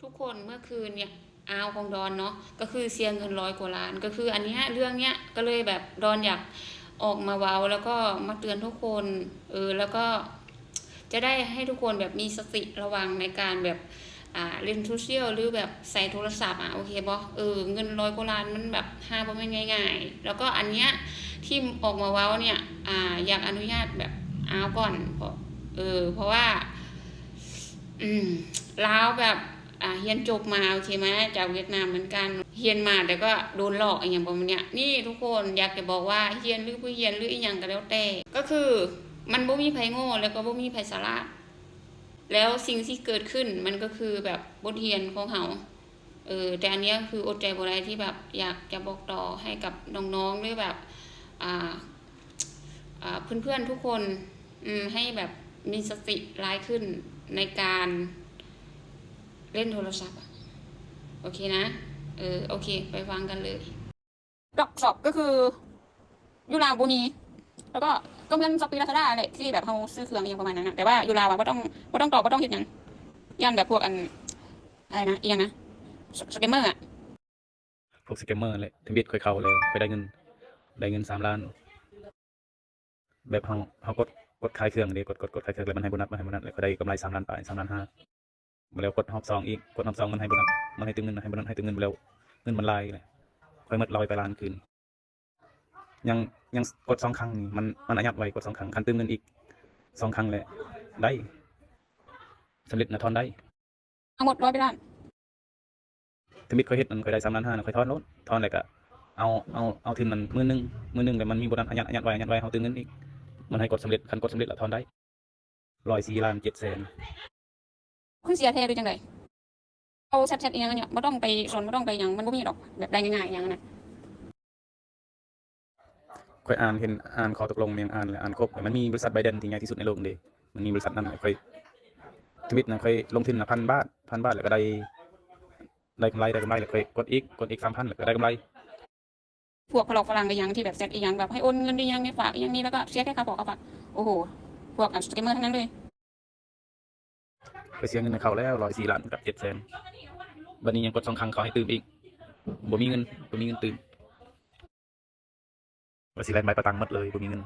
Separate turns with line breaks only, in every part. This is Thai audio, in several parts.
ทุกคนเมื่อคืนเนี่ยอาวของดอนเนาะก็คือเสียเงินร้อยกว่าล้าน ก็คืออันนี้เรื่องเนี้ยก็เลยแบบดอนอยากออกมาเว้าแล้วก็มาเตือนทุกคนเออแล้วก็จะได้ให้ทุกคนแบบมีสติระวังในการแบบอ่าเล่นโซเชียลหรือแบบใส่โทรศัพท์อะโอเคบอเออเงินร้อยกว่าล้านมันแบบห้าบ่แม่ง่าย ๆ แล้วก็อันเนี้ยที่ออกมาเว้าเนี่ยอ่าอยากอนุญาตแบบอ้าวก่อนเพราะเออเพราะว่า อืมลาวแบบ อ่าเฮียนจบมาโอเคไหมจากเวียดนามเหมือนกันเฮียนมาแต่ก็โดนหลอกอะไรอย่างประมาณเนี้ยนี่ทุกคนอยากจะบอกว่าเฮียนหรือผู้เฮียนหรืออีหยังก็แล้วแต่ก็คือมันบ่มีไผโง่แล้วก็บ่มีไผสาระแล้วสิ่งที่เกิดขึ้นมันก็คือแบบบทเรียนของเฮาเออแต่อันนี้คืออดใจบ่ได้ที่แบบอยากจะบอกต่อให้กับน้องๆหรือแบบอ่าอ่าเพื่อนๆทุกคนอืมให้แบบมีสติร้ายขึ้นในการ เล่นโทรศัพท์อะโอเคนะ เออโอเค ไปฟังกันเลยดอกช็อปก็คือยูราวบูนีแล้วก็ก็เหมือนช็อปปี้ลาซาด้าเลยที่แบบเขาซื้อเครื่องอหย่างประมาณนั้นนะแต่ว่ายูราวอะก็ต้องก็ต้องตอบก็ต้องเห็นอย่างย่านแบบพวกอันอะไรนะอีกอย่างนะสสเกมเมอร์อะ
พวกสแกมเมอร์เลยทวิตเคยเข้าเลยไปได้เงิน ได้เงินสามล้าน แบบเขาเขากดกดขายเครื่องเดีกดกดกดขายเครื่องแล้วมันให้โบนัสมันให้โบนัสเลยเขาได้กำไรสามล้านไปสามล้านห้า มาแล้วกดฮอบสองอีกกดฮอบสองมันให้โบนัสมันให้ตึงเงินให้โบนัสให้ตึงเงินไปแล้วเงินมันลายเลยค่อยหมดลอยไปล้านคืน ยังยังกดสองครั้งนี่มันมันอายัดไว้กดสองครั้งคันตึงเงินอีกสองครั้งเลยได้สำเร็จนะทอนได้
ทั้งหมดร้อยไปล้าน
ทมิตเคยเฮ็ดมันเคยได้สามล้านห้านะเคยทอนโน้ตทอนอะไรก็เอาเอาเอาทุนมันมือหนึงมือหนึงแต่มันมีโบนัสอายัดอายัดไว้อายัดไว้เขาตึงเงินอีกมันให้กดสำเร็จคันกดสำเร็จแล้วทอนได้ร้อยสี่ล้านเจ็ดแสน
คุณเสียแท้หรือจังไดเอาแชทๆอีหยังอันเนี่ยบ่ต้องไปสนบ่ต้องไปหยังมันบ่มีดอกแบบได้ง่ายๆอย่างนั้นนะ
ค่อยอ่านเห็นอ่านข้อตกลงเนี่ยอ่านเลยอ่านครบแต่มันมีบริษัทไบเดนที่ใหญ่ที่สุดในโลกเดมันมีบริษัทนั้นเคยทวิตนะเคยลงทุนนะพันบาทพันบาทแล้วก็ได้ได้กำไรได้กำไรแล้วเคยกดอีกกดอีกสามพันแล้วก็ได้กำไร
พวกพลอกฝรั่งอีหยังที่แบบแชทอีหยังแบบให้โอนเงินอีหยังนี่ฝากอีหยังนี่แล้วก็เสียแค่ค่าปอกค่าฝากโอ้โหพวกอัสเกมเมอร์ทั้งนั้นเลย
เคยเสียเงินในเขาแล้วร้อยสี่ล้านกับเจ็ดแสนวันนี้ยังกดสองครั้งเขาให้ตื่มอีกบ่มีเงินบ่มีเงินตื่มว่าสิแลนใบประตังหมดเลยบ่มีเงิน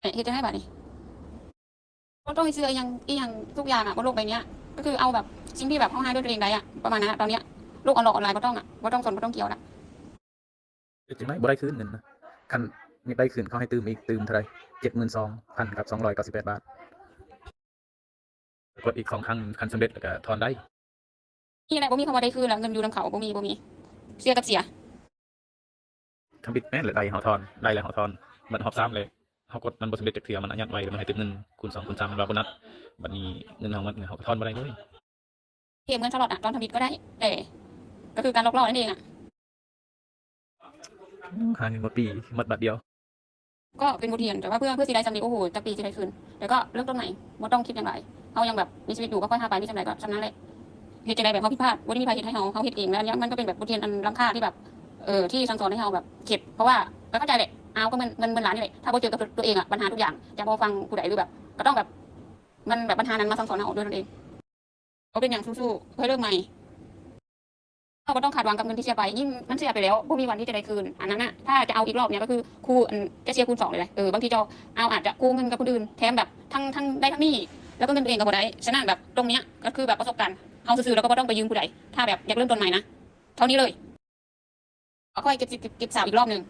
เอ๊ะเฮ็ดจังไดบัดนี้บ่ต้องไปซื้ออีหยังอีหยังทุกอย่างอะบนโลกใบเนี้ย ก็คือเอาแบบสิ่งที่แบบเฮาหาด้วยตัวเองได้อะประมาณนั้นอะตอนเนี้ยโลกออนไลน์บ่ต้องอะบ่ต้องสนบ่ต้องเกี่ยวละ
จึงได้บ่ได้คืนเงินนะคันไม่ได้คืนเขาให้ตื่มอีกตื่มเท่าไหรเจ็ดหมื่นสองพันกับสองร้อยเก้าสิบแปดบาท กดอีกสองครั้งคันสำเร็จแล้วก็ทอนได้
นี่แหละบ่มีคำว่าได้คืนแล้วเงินอยู่นํเขาบ่มีบ่มี เสียกับเสีย
ทำบิดแม่นเลยได้เขาทอนได้แล้วเขาทอนมันหอบซ้ำเลยเขากดมันบ่สำเร็จจากเทียมันอายัดไว้แล้วมันให้ตื่มเงินคูณสองคูณสามมันว่าโบนัสบัดนี้เงินเขามันเขาก็ทอนบ่ได้เลย
เกมเงินตลอดอะตอนทำบิดก็ได้แต่ก็คือการหลอกล่อนั่นเองอะ
หาเงินหมดปีหมดบัตรเดียว
ก็เป็นบทเรียนแต่ว่าเพื่อเพื่อสิได้สำเร็จโอ้โหจะปีจะได้คืนแต่ก็เริ่มต้นใหม่บ่ต้องคิดอย่างไร เฮายังแบบมีชีวิตอยู่ก็ค่อยหาไปมีจำไรก็จำนั้นแหละเฮ็ดจังไดแบบเฮาผิดพลาดบ่ได้มีใครเฮ็ดให้เฮาเฮาเฮ็ดเองแล้วอันเนี้ยมันก็เป็นแบบบทเรียนอันล้ำค่าที่แบบเออที่สั่งสอนให้เฮาแบบเข็ดเพราะว่าก็เข้าใจแหละเอาก็มันเงินเงินล้านนี่แหละถ้าบ่เจอกับตัวเองอะปัญหาทุกอย่างจะบ่ฟังผู้ใดหรือแบบ ก็ต้องแบบมันแบบปัญหานั้นมาสั่งสอนเฮาด้วยตนเองก็เป็นอย่างสู้ๆเพื่อเริ่มใหม่เราก็ต้องขาดหวังกับเงินที่เสียไปยิ่งมันเสียไปแล้วบ่มีวันที่จะได้คืนอันนั้นน่ะถ้าจะเอาอีกรอบเนี้ยก็คือคูณจะเสียคูณสองเลยแหละเออบางทีจะเอาอาจจะกู้เงินกับคนอื่นแถมแบบทั้งทั้งได้ทั้งนี้ แล้วก็เงินตัวเองก็บ่ได้ฉะนั้นแบบตรงเนี้ยก็คือแบบประสบการณ์เอาซื่อๆแล้วก็บ่ต้องไปยืมผู้ใดถ้าแบบอยากเริ่มต้นใหม่นะเท่านี้เลยเอาค่อยเก็บสิบเก็บเก็บสาวอีกรอบหนึ่ง